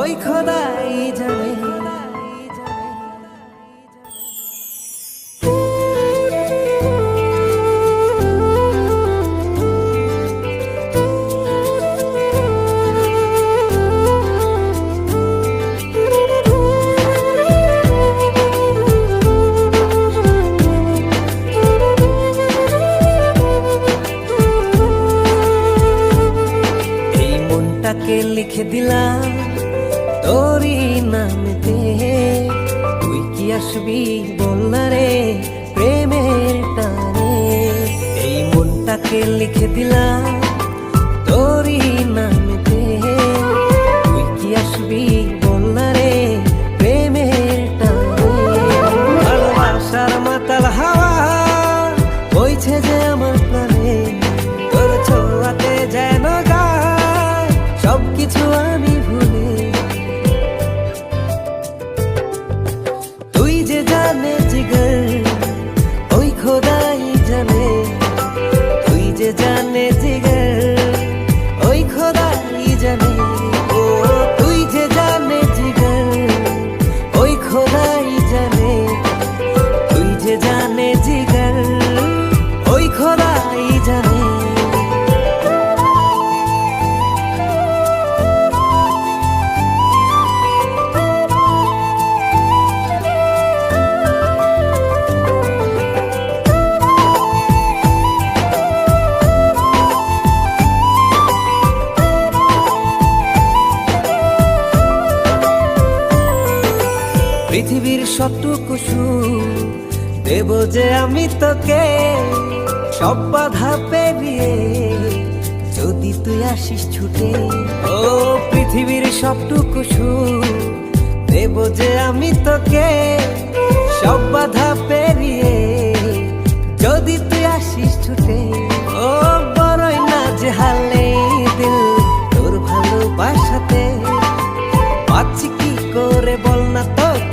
ওই খোদাই জানে মনটাকে লিখে দিলাম, তোরই নামতে তুই কি আসবি বল না রে প্রেমের টানে? এই মনটাকে লিখে দিলাম পৃথিবীর সবটুকু দেব যে আমি তোকে। সব বাধা পেরিয়ে যদি তুই আসিস ছুটে, ও পৃথিবীর সবটুকু দেব যে আমি তোকে। সব বাধা পেরিয়ে যদি তুই আসিস ছুটে, ও বড়ই না যে হালে দিল তোর ভালোবাসাতে। পাচ্ছি